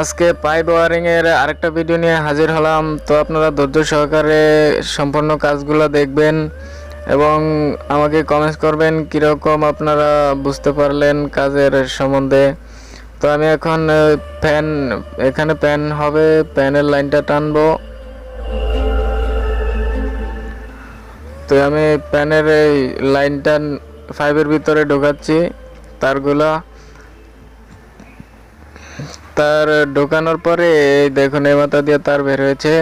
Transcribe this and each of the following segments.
আজকে pipe wiring এর আরেকটা ভিডিও নিয়ে হাজির হলাম। তো আপনারা ধৈর্য সহকারে সম্পূর্ণ কাজগুলো দেখবেন এবং আমাকে কমেন্টস করবেন কীরকম আপনারা বুঝতে পারলেন কাজের সম্বন্ধে। তো আমি এখন ফ্যান এখানে প্যান হবে প্যানের লাইনটা টানবো। তো আমি প্যানের এই লাইনটা ফাইভের ভিতরে ঢোকাচ্ছি, তারগুলা। তার ঢোকানোর পরে, এই দেখুন, এই মাথা দিয়ে তার বের হয়েছে।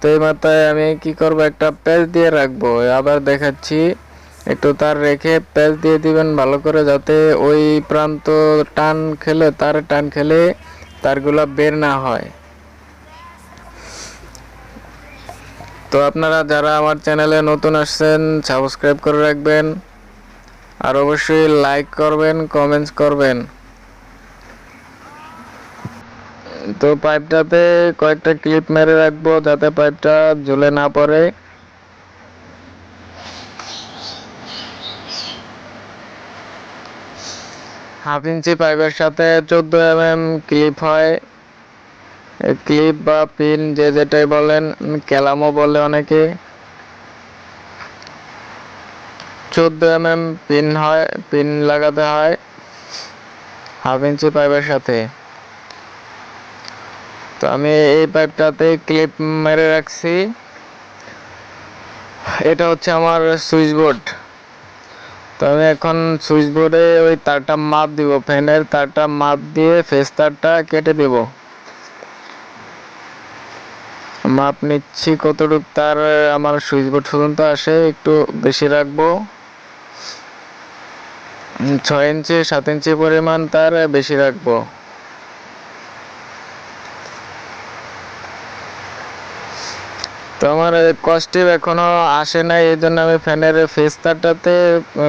তো এই মাথায় আমি কি করব, একটা প্যাচ দিয়ে রাখব, আবার দেখাচ্ছি। একটু তার রেখে প্যাচ দিয়ে দিবেন ভালো করে যাতে ওই প্রান্ত টান খেলে, তার টান খেলে তারগুলা বের না হয়। তো আপনারা যারা আমার চ্যানেলে নতুন আসছেন, সাবস্ক্রাইব করে রাখবেন। আর অবশ্যই লাইক করবেন, কমেন্টস করবেন। তো পাইপটাতে কয়েকটা ক্লিপ মেরে রাখব যাতে পাইপটা ঝুলে না পড়ে। হাফ ইঞ্চি পাইপের সাথে চোদ্দ এম এম ক্লিপ হয় ক্লিপ বা পিন যে যেটাই বলেন, ক্যালামও বলে অনেকে। চোদ্দ এম এম পিন হয় পিন লাগাতে হয় হাফ ইঞ্চি পাইপের সাথে। তো আমি এই পাইপটাতে ক্লিপ মেরে রাখছি। এটা হচ্ছে আমার সুইচ বোর্ড তো আমি এখন সুইচ বোর্ডে ওই তারটা মাপ দিব, ফ্যানের তারটা মাপ দিয়ে ফেস তারটা কেটে দেব। মাপ নিচ্ছি কতটুকু তার, আমার সুইচ বোর্ড পর্যন্ত আসে, একটু বেশি রাখব। ছয় ইঞ্চি, সাত ইঞ্চি পরিমাণ তার বেশি রাখব। তো আমার কস্টিভ এখনও আসে নাই, এই জন্য আমি ফ্যানের ফেস্তারটাতে,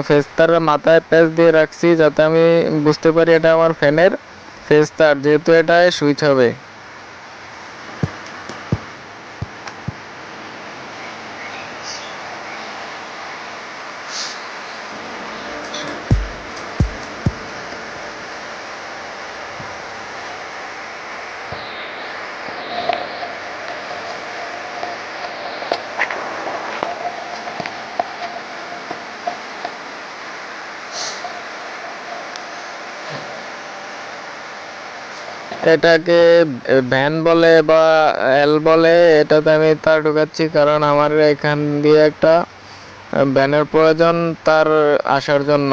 ফেস্তার মাথায় প্যাচ দিয়ে রাখছি যাতে আমি বুঝতে পারি এটা আমার ফ্যানের ফেস্তার, যেহেতু এটায় সুইচ হবে। এটাকে ভ্যান বলে বা এল বলে, এটাতে আমি তার ঢুকাচ্ছি কারণ আমার এখান দিয়ে একটা ভ্যানের প্রয়োজন তার আসার জন্য।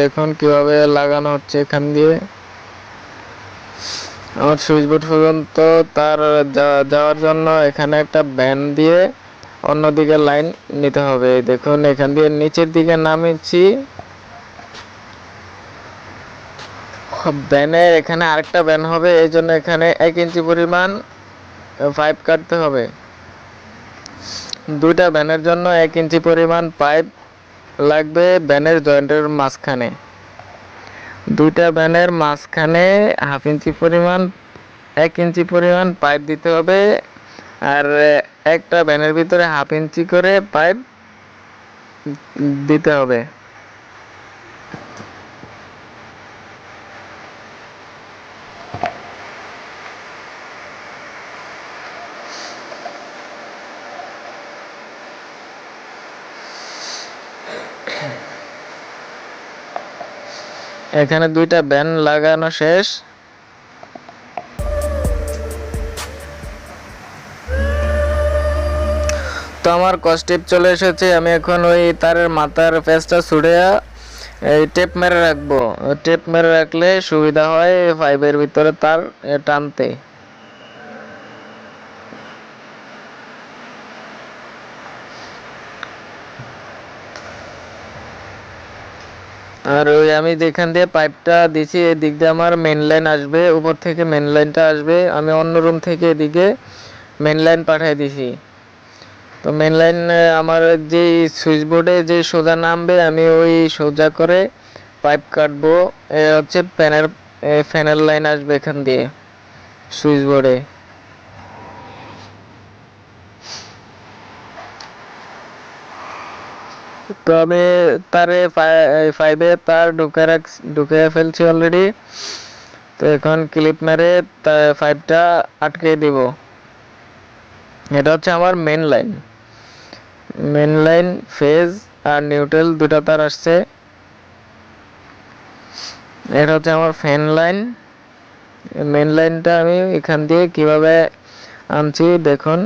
দেখুন কীভাবে লাগানো হচ্ছে এখান দিয়ে। আমার সুইচ বোর্ড পর্যন্ত তার যাওয়ার জন্য এখানে একটা ভ্যান দিয়ে অন্যদিকে লাইন নিতে হবে। দেখুন এখান দিয়ে নিচের দিকে নামিয়েছি। ব্যানের এখানে আরেকটা ব্যান হবে, এই জন্য এখানে এক ইঞ্চি পরিমাণ পাইপ কাটতে হবে। দুইটা ব্যানের জন্য এক ইঞ্চি পরিমাণ পাইপ লাগবে ব্যানের জয়েন্টের মাঝখানে। দুইটা ব্যানের মাঝখানে হাফ ইঞ্চি পরিমাণ, এক ইঞ্চি পরিমাণ পাইপ দিতে হবে, আর একটা ব্যানের ভিতরে হাফ ইঞ্চি করে পাইপ দিতে হবে। এখানে দুইটা ব্যান লাগানো শেষ। তো আমার কস্টিপ চলে এসেছে, আমি এখন ওই তারের মাথার ফেসটা ছুড়ে, এই টেপ মেরে রাখব। টেপ মেরে রাখলে সুবিধা হয় ফাইভের ভিতরে তার টানতে। আর ওই আমি যেখান দিয়ে পাইপটা দিছি, এদিক দিয়ে আমার মেন লাইন আসবে, উপর থেকে মেন লাইনটা আসবে। আমি অন্য রুম থেকে এদিকে মেন লাইন পাঠিয়ে দিছি। তো মেন লাইন আমার যে সুইচ বোর্ডে যে সোজা নামবে, আমি ওই সোজা করে পাইপ কাটবো। হচ্ছে ফ্যানের ফ্যানের লাইন আসবে এখান দিয়ে সুইচ বোর্ডে তো আমি তারে ফাইভে তার ঢুকে রাখ, ঢুকে ফেলছি অলরেডি তো এখন ক্লিপ মেরে ফাইভটা আটকে দিব। এটা হচ্ছে আমার main line main line phase আর নিউট্রাল দুটা তার আসছে। এটা হচ্ছে আমার ফ্যান লাইন মেন লাইনটা আমি এখান দিয়ে কীভাবে আনছি, দেখুন।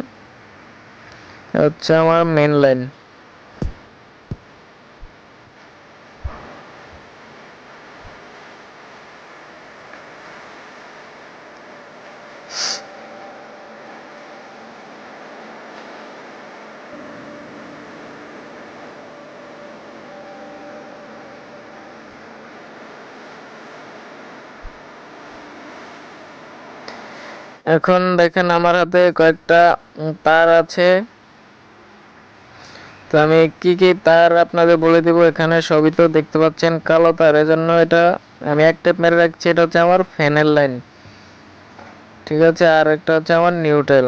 হচ্ছে আমার মেন লাইন এখন দেখেন আমার হাতে কয়েকটা তার আছে। তো আমি কি কি তার আপনাদের বলে দিব? এখানে সবই তো দেখতে পাচ্ছেন কালো তার। এজন্য এটা আমি এক টেপ মেরে রাখছি। এটা হচ্ছে আমার ফ্যানের লাইন। ঠিক আছে, আর একটা হচ্ছে আমার নিউট্রেল।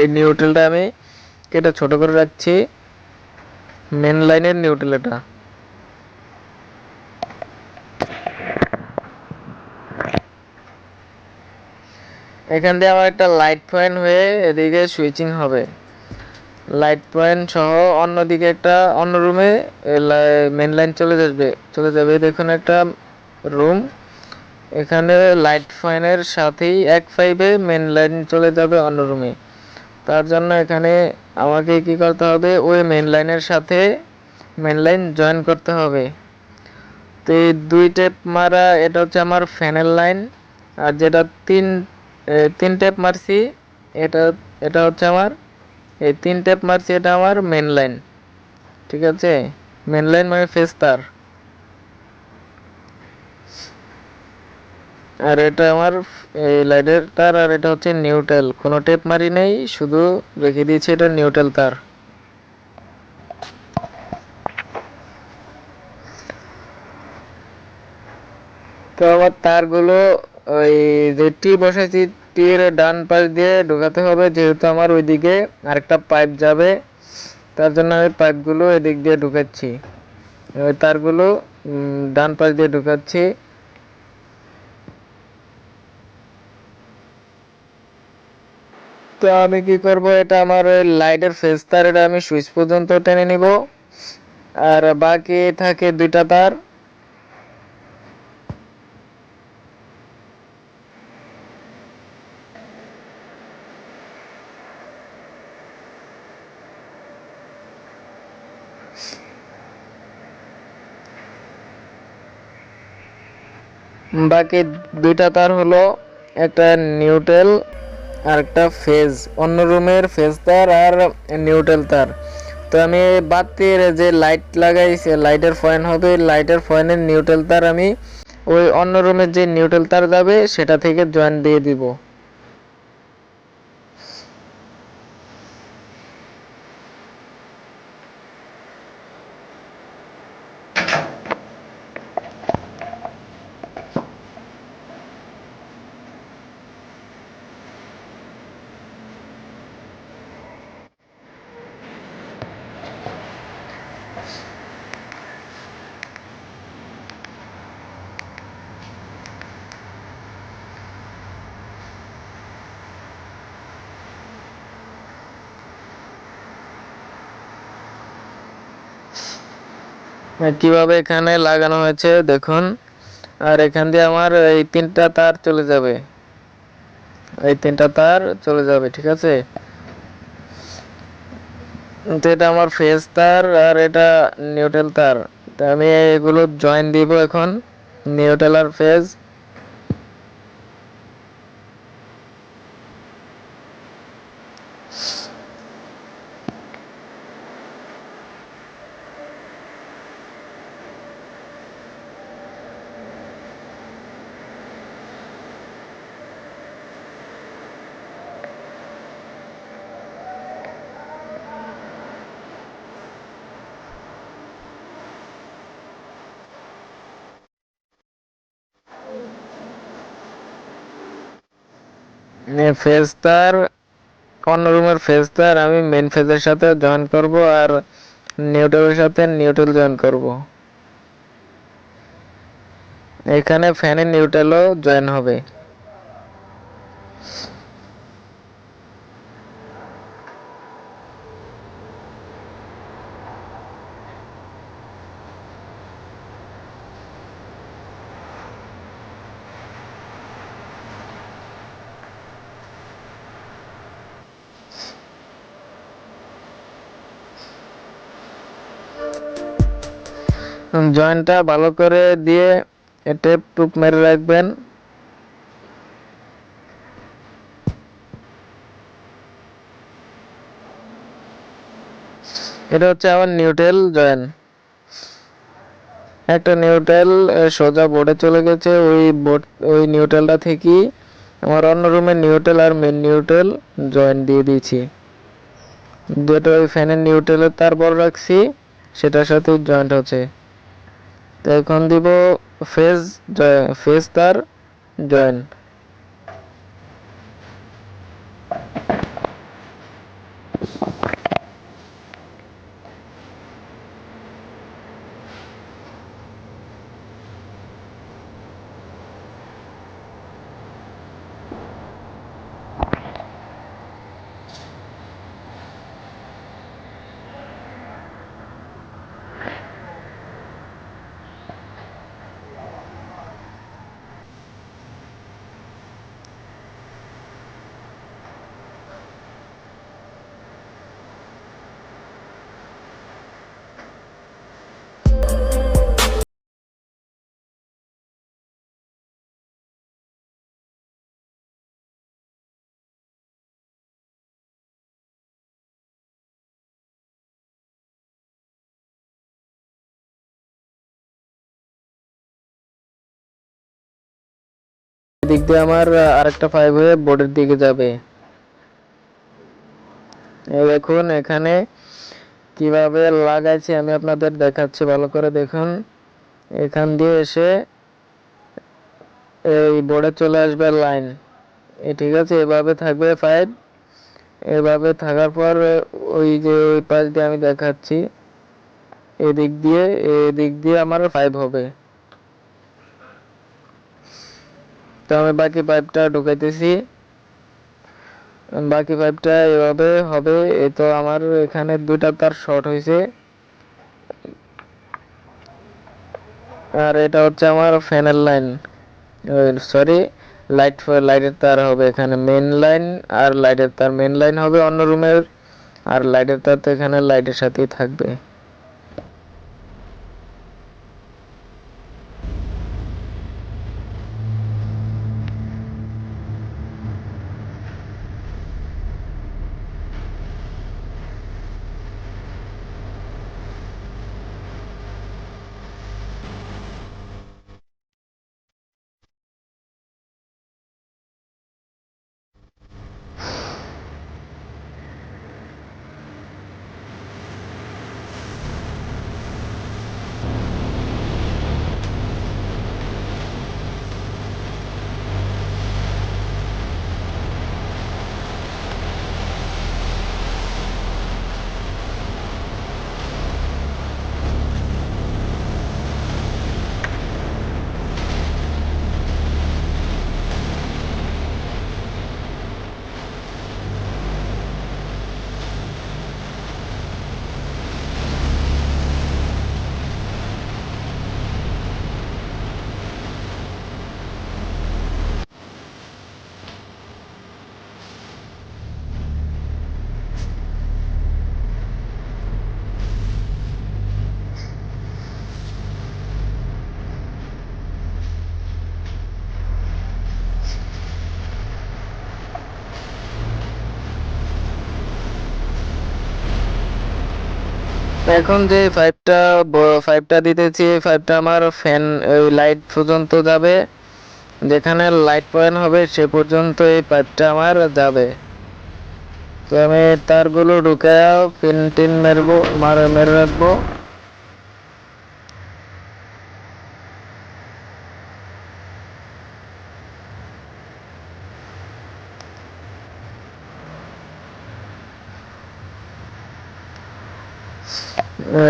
এই নিউট্রেলটা আমি কেটে ছোট করে রাখছি। মেন লাইনের নিউট্রাল এটা। এখান দিয়ে আবার একটা লাইট পয়েন্ট হয়ে এদিকে সুইচিং হবে। লাইট পয়েন্ট সহ অন্যদিকে একটা, অন্য রুমে মেন লাইন চলে যাবে চলে যাবে। দেখুন একটা রুম এখানে লাইট পয়েন্টের সাথেই এক ফাইভে মেন লাইন চলে যাবে অন্য রুমে তার জন্য এখানে আমাকে কি করতে হবে? ওই মেন লাইনের সাথে মেন লাইন জয়েন করতে হবে। তো এই দুই টেপ মারা, এটা হচ্ছে আমার ফ্যানের লাইন আর যেটা তিন তিন টেপ মারছি, এটা এটা হচ্ছে আমার, এই তিন টেপ মারছি, এটা আমার মেন লাইন ঠিক আছে? মেন লাইন মানে ফেস তার। আর এটা আমার, এই লাইটের তার আর এটা হচ্ছে নিউট্রাল। কোনো টেপ মারি নেই, শুধু রেখে দিয়েছি এটা নিউট্রাল তার। তো আমার তারগুলো ওই যে টি বসাইছি টির ডান পাশ দিয়ে ঢোকাতে হবে, যেহেতু আমার ওইদিকে আরেকটা পাইপ যাবে, তার জন্য আমি পাইপগুলো এদিক দিয়ে ঢুকাচ্ছি। ওই তারগুলো ডান পাশ দিয়ে ঢুকাচ্ছি। তো আমি কি করব? এটা আমার লাইটের ফেস তার, এটা আমি সুইচ পর্যন্ত টেনে নিব। আর বাকি থাকে দুইটা তার। বাকি দুইটা তার হলো একটা নিউট্রাল আর একটা ফেজ, অন্য রুমের ফেজ তার আর নিউট্রাল তার। তো আমি বাতির যে লাইট লাগাইছি লাইটের ফয়েন হবে লাইটের পয়েন্টের নিউট্রাল তার আমি ওই অন্য রুমের যে নিউট্রাল তার যাবে, সেটা থেকে জয়েন দিয়ে দিব। কীভাবে এখানে লাগানো হয়েছে দেখুন। আর এখান দিয়ে আমার এই তিনটা তার চলে যাবে। এই তিনটা তার চলে যাবে, ঠিক আছে? তো এটা আমার ফেস তার আর এটা নিউট্রাল তার। তো আমি এগুলো জয়েন দিব এখন, নিউট্রাল আর ফেজ ফেজ তার অন্য রুমের ফেজ তার আমি মেন ফেজের সাথে জয়েন করব আর নিউটেলের সাথে নিউটেল জয়েন করব। এখানে ফ্যানের নিউটেলও জয়েন হবে। জয়েন্টটা ভালো করে দিয়ে টেপ টুপ মেরে রাখবেন। এটা হচ্ছে আমার নিউটেল জয়েন একটা নিউটেল সোজা বোর্ডে চলে গেছে। ওই বোর্ড ওই নিউটেলটা থেকেই আমার অন্য রুমে নিউটেল আর মেন নিউটেল জয়েন দিয়ে দিয়েছি। দুটো ওই ফ্যানের নিউটেলের তার বড় রাখছি, সেটার সাথে জয়েন্ট হচ্ছে। তো এখন দিব ফেজ ফেজ তার জয়েন। এদিক দিয়ে আমার আরেকটা ফাইভ হয়ে বোর্ডের দিকে যাবে। দেখুন, এখানে কীভাবে লাগাইছি আমি আপনাদের দেখাচ্ছি, ভালো করে দেখুন। এখান দিয়ে এসে এই বোর্ডে চলে আসবে লাইন ঠিক আছে, এভাবে থাকবে ফাইভ এভাবে থাকার পর ওই যে ওই পাশ দিয়ে আমি দেখাচ্ছি। এদিক দিয়ে এদিক দিয়ে আমার ফাইভ হবে। তো আমি বাকি পাইপটা ঢুকাইতেছি। বাকি পাইপটা এভাবে হবে তো আমার এখানে দুইটা তার শর্ট হয়েছে আর এটা হচ্ছে আমার ফ্যানের লাইন সরি লাইট লাইটের তার হবে এখানে মেন লাইন আর লাইটের তার মেন লাইন হবে অন্য রুমের আর লাইটের তার তো এখানে লাইটের সাথেই থাকবে। এখন যে পাইপটা পাইপটা দিতেছি পাইপটা আমার ফ্যান লাইট পর্যন্ত যাবে। যেখানে লাইট পয়েন্ট হবে, সে পর্যন্ত এই পাইপটা আমার যাবে। তো আমি তারগুলো ঢুকায়া পিন টিন মেরবো, মার মেরে রাখব।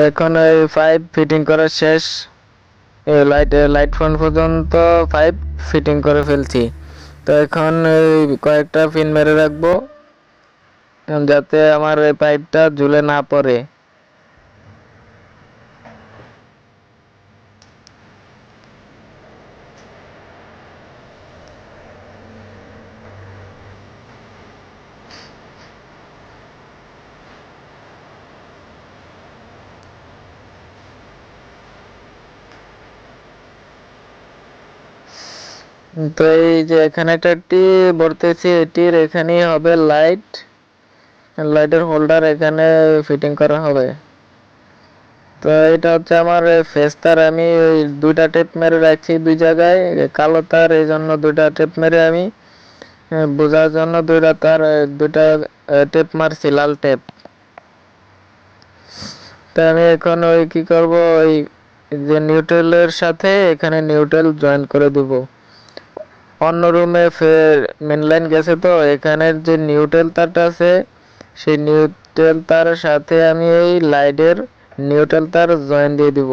এখন এই পাইপ ফিটিং করা শেষ। লাইট লাইট ফোন পর্যন্ত পাইপ ফিটিং করে ফেলছি। তো এখন কয়েকটা পিন মেরে রাখব। যাতে আমার এই পাইপটা ঝুলে না পড়ে। তো এই যে এখানে একটা টি ভরতেছি এটির এখানেই হবে লাইট লাইটের হোল্ডার এখানে ফিটিং করা হবে। তো এটা হচ্ছে আমার ফেস তার, আমি ওই দুইটা টেপ মেরে রাখছি দুই জায়গায়, কালো তার, এই জন্য দুইটা টেপ মেরে আমি বোঝার জন্য দুইটা তার দুইটা টেপ মারছি, লাল টেপ তো আমি এখন ওই কি করব, ওই যে নিউট্রালের সাথে এখানে নিউট্রাল জয়েন করে দেবো। অন্য রুমে ফের মেনলাইন গেছে তো, এখানে যে নিউট্রাল তারটা আছে, সেই নিউট্রাল তার সাথে আমি এই লাইটের নিউট্রাল তার জয়েন দিয়ে দিব।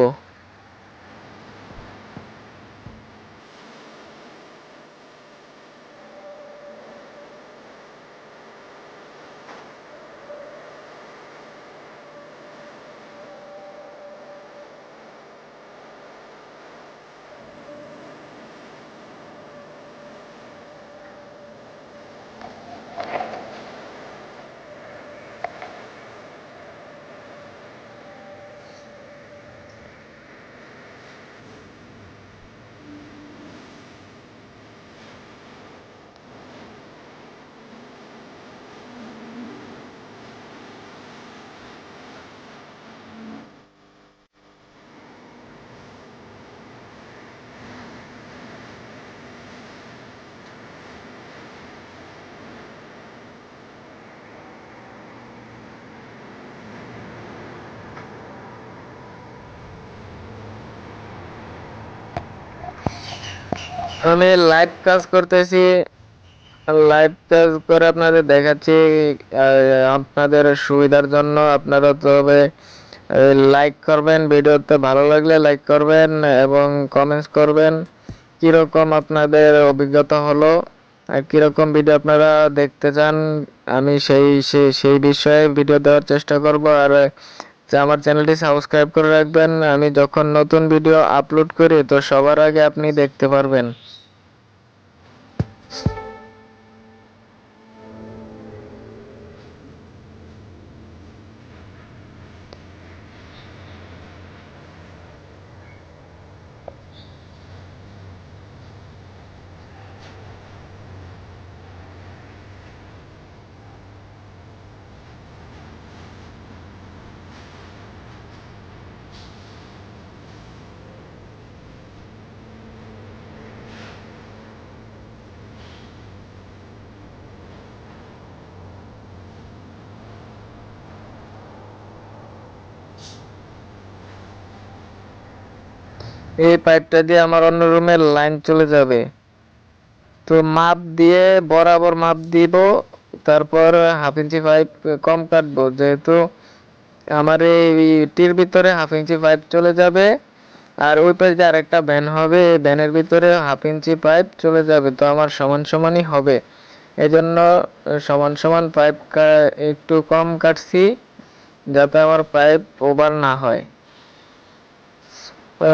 আমি লাইভ কাজ করতেছি। লাইভ কাজ করে আপনাদের দেখাচ্ছি আপনাদের সুবিধার জন্য। আপনারা তবে লাইক করবেন, ভিডিওতে ভালো লাগলে লাইক করবেন এবং কমেন্টস করবেন। কীরকম আপনাদের অভিজ্ঞতা হলো আর কীরকম ভিডিও আপনারা দেখতে চান, আমি সেই সেই বিষয়ে ভিডিও দেওয়ার চেষ্টা করব। আর আমার চ্যানেলটি সাবস্ক্রাইব করে রাখবেন। আমি যখন নতুন ভিডিও আপলোড করি, তো সবার আগে আপনি দেখতে পারবেন। পাইপটা দিয়ে আমার অন্য রুমের লাইন চলে যাবে। তো মাপ দিয়ে বরাবর মাপ দিব, তারপর হাফ ইঞ্চি পাইপ কম কাটবো। যেহেতু আমার এই টির ভিতরে হাফ ইঞ্চি পাইপ চলে যাবে, আর ওই পাশে আরেকটা ভ্যান হবে ভ্যানের ভিতরে হাফ ইঞ্চি পাইপ চলে যাবে। তো আমার সমান সমানই হবে। এজন্য সমান সমান পাইপ একটু কম কাটছি, যাতে আমার পাইপ ওভার না হয়।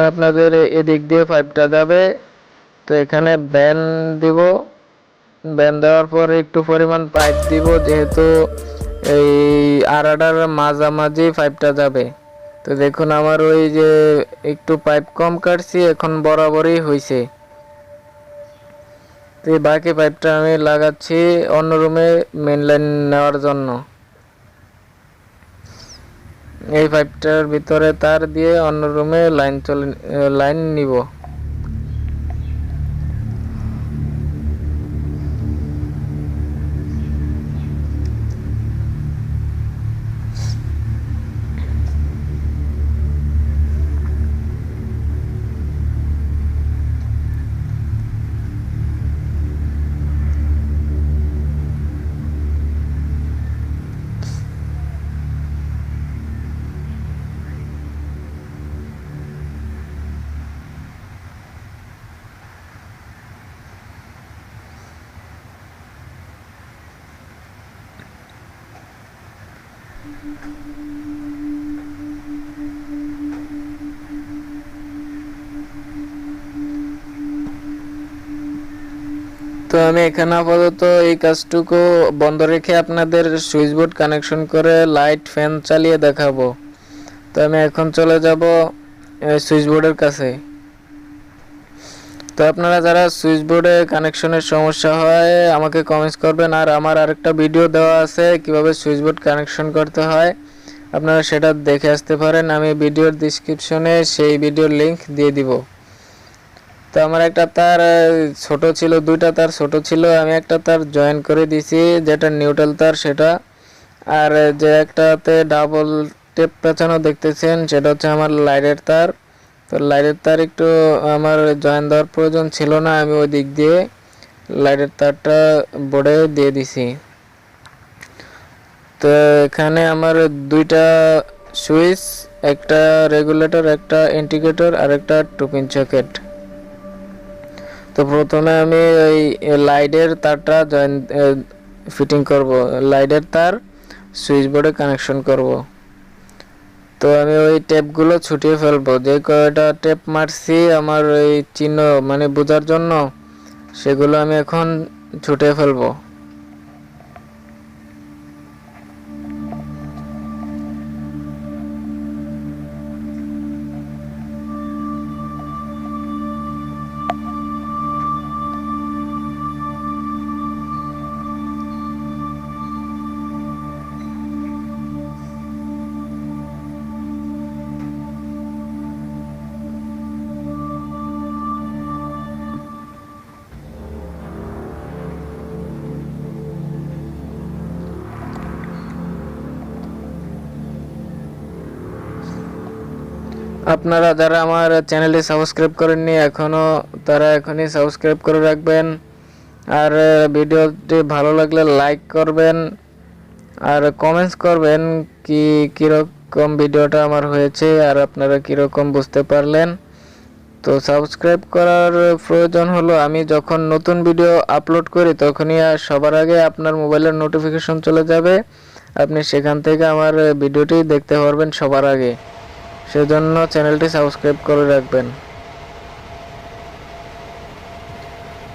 আপনাদের এদিক দিয়ে পাইপটা যাবে। তো এখানে ব্যান দিব। ব্যান দেওয়ার পর একটু পরিমাণ পাইপ দিব, যেহেতু এই আড়াটার মাঝামাঝি পাইপটা যাবে। তো দেখুন, আমার ওই যে একটু পাইপ কম কাটছি, এখন বরাবরই হয়েছে তো বাকি পাইপটা আমি লাগাচ্ছি অন্য রুমে মেন লাইন নেওয়ার জন্য। এই পাইপটার ভিতরে তার দিয়ে অন্য রুমে লাইন চলে লাইন নিব। তো আমি এখানে আপাতত এই কাজটুকু বন্ধ রেখে আপনাদের সুইচ বোর্ড কানেকশন করে লাইট ফ্যান চালিয়ে দেখাবো। তো আমি এখন চলে যাব সুইচ বোর্ডের কাছে। তো আপনারা যারা সুইচ বোর্ডে কানেকশনের সমস্যা হয়, আমাকে কমেন্টস করবেন। আর আমার আরেকটা ভিডিও দেওয়া আছে, কীভাবে সুইচ বোর্ড কানেকশন করতে হয়, আপনারা সেটা দেখে আসতে পারেন। আমি ভিডিওর ডিসক্রিপশনে সেই ভিডিওর লিংক দিয়ে দিব। তো আমার একটা তার ছোট ছিল, দুইটা তার ছোট ছিল, আমি একটা তার জয়েন করে দিছি, যেটা নিউট্রাল তার সেটা। আর যে একটাতে ডাবল টেপ পেছানো দেখতেছেন, সেটা হচ্ছে আমার লাইটের তার। তো লাইটের তার একটু আমার জয়েন দেওয়ার প্রয়োজন ছিল না, আমি ওই দিক দিয়ে লাইটের তারটা বোর্ডে দিয়ে দিছি। তো এখানে আমার দুইটা সুইচ একটা রেগুলেটর একটা ইন্ডিকেটর আর একটা টুপিন সকেট তো প্রথমে আমি ওই লাইটের তারটা জয়েন ফিটিং করব। লাইটের তার সুইচ বোর্ডে কানেকশন করব। তো আমি ওই টেপগুলো ছুটিয়ে ফেলব। যে কয়টা টেপ মারছি, আমার ওই চিহ্ন মানে বোঝার জন্য, সেগুলো আমি এখন ছুটিয়ে ফেলব। আপনারা যারা আমার চ্যানেলটি সাবস্ক্রাইব করেননি এখনও তারা এখনই সাবস্ক্রাইব করে রাখবেন। আর, ভিডিওটি ভালো লাগলে লাইক করবেন। আর কমেন্টস করবেন কি, কীরকম ভিডিওটা আমার হয়েছে আর আপনারা কীরকম বুঝতে পারলেন। তো সাবস্ক্রাইব করার প্রয়োজন হলো, আমি যখন নতুন ভিডিও আপলোড করি, তখনই আর সবার আগে আপনার মোবাইলের নোটিফিকেশন চলে যাবে। আপনি সেখান থেকে আমার ভিডিওটি দেখতে পারবেন সবার আগে। সেজন্য চ্যানেলটি সাবস্ক্রাইব করে রাখবেন।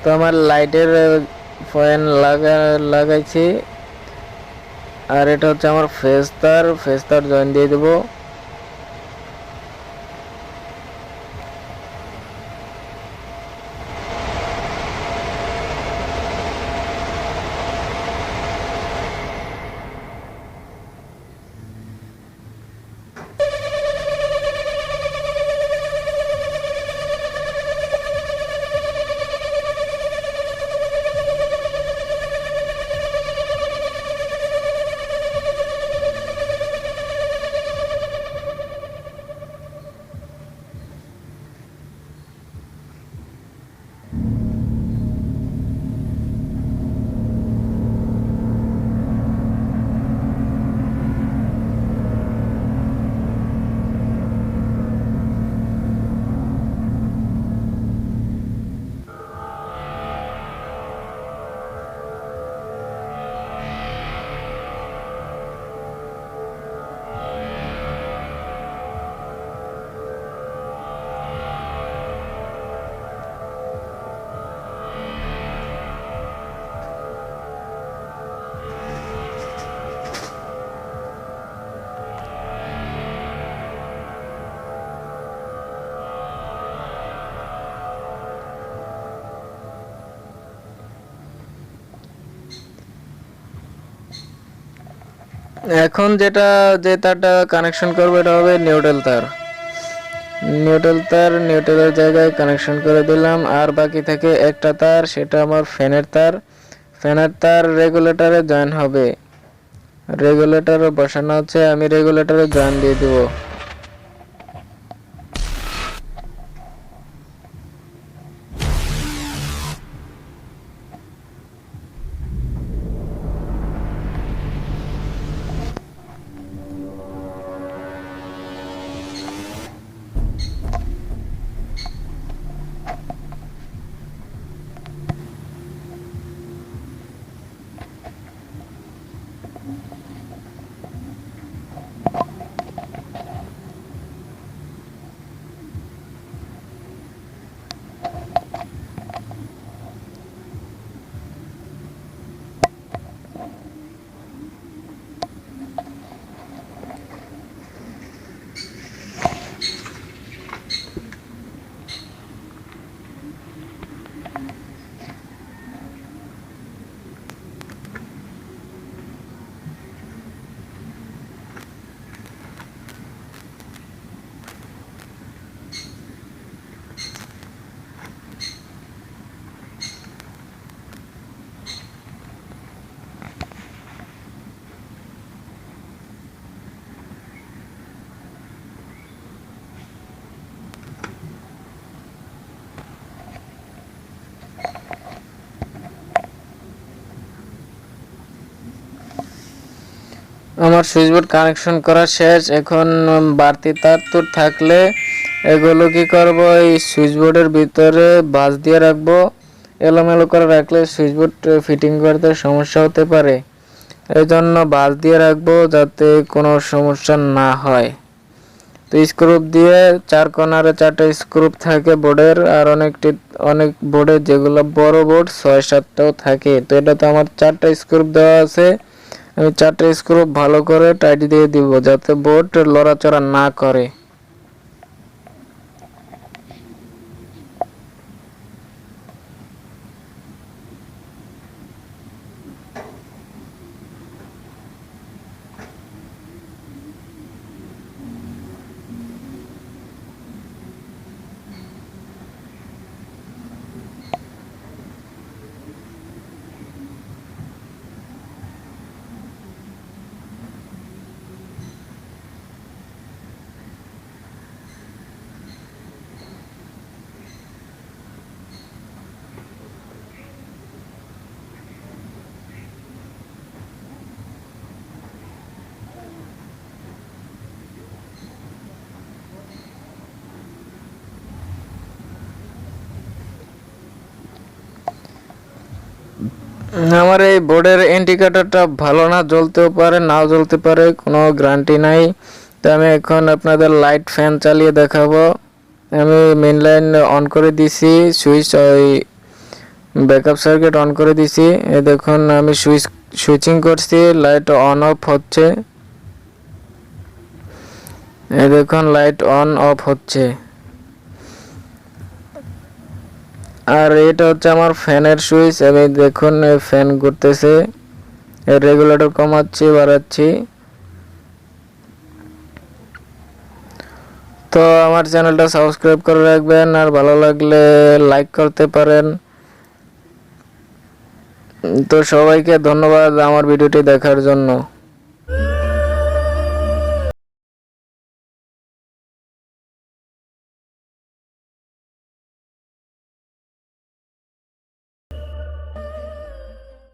তো আমার লাইটের ফ্যান লাগা, লাগাইছি। আর এটা হচ্ছে আমার ফেস তার ফেস তার জয়েন দিয়ে দেবো। এখন যেটা, যে তারটা কানেকশন করবে, এটা হবে নিউট্রাল তার। নিউট্রাল তার নিউট্রালের জায়গায় কানেকশন করে দিলাম। আর বাকি থাকে একটা তার, সেটা আমার ফ্যানের তার। ফ্যানের তার রেগুলেটরে জয়েন হবে। রেগুলেটরে বসানো হচ্ছে আমি রেগুলেটরে জয়েন দিয়ে দিব। আমার সুইচবোর্ড কানেকশন করা শেষ, এখন বাড়তি তার তুর থাকলে এগুলো কি করব? এই সুইচবোর্ডের ভিতরে বাস দিয়ে রাখব। এলোমেলো করে রাখলে সুইচবোর্ড ফিটিং করতে সমস্যা হতে পারে। এই জন্য বাস দিয়ে রাখব যাতে কোনো সমস্যা না হয়। তো স্ক্রুপ দিয়ে চার কর্নারে চারটে স্ক্রুপ থাকে বোর্ডের আর অনেকটি, অনেক বোর্ডে যেগুলো বড় বোর্ড ছয় সাতটাও থাকে। তো এটা তো আমার চারটা স্ক্রুপ দেওয়া আছে। আমি চারটে স্ক্রুপ ভালো করে টাইট দিয়ে দিব যাতে বোর্ড লড়াচড়া না করে। আমার এই বোর্ডের ইন্ডিকেটরটা ভালো না, জ্বলতেও পারে, নাও জ্বলতে পারে, কোনো গ্যারান্টি নাই। তো আমি এখন আপনাদের লাইট ফ্যান চালিয়ে দেখাবো। আমি মেন লাইন অন করে দিছি সুইচ ওই ব্যাকআপ সার্কিট অন করে দিছি। এ দেখুন, আমি সুইচ সুইচিং করছি লাইট অন অফ হচ্ছে। এ দেখুন লাইট অন অফ হচ্ছে। আর এটা হচ্ছে আমার ফ্যানের সুইচ, আমি দেখুন ফ্যান ঘুরতেছে। রেগুলেটর কমাচ্ছি, বাড়াচ্ছি। তো আমার চ্যানেলটা সাবস্ক্রাইব করে রাখবেন, আর ভালো লাগলে লাইক করতে পারেন। তো সবাইকে ধন্যবাদ আমার ভিডিওটি দেখার জন্য।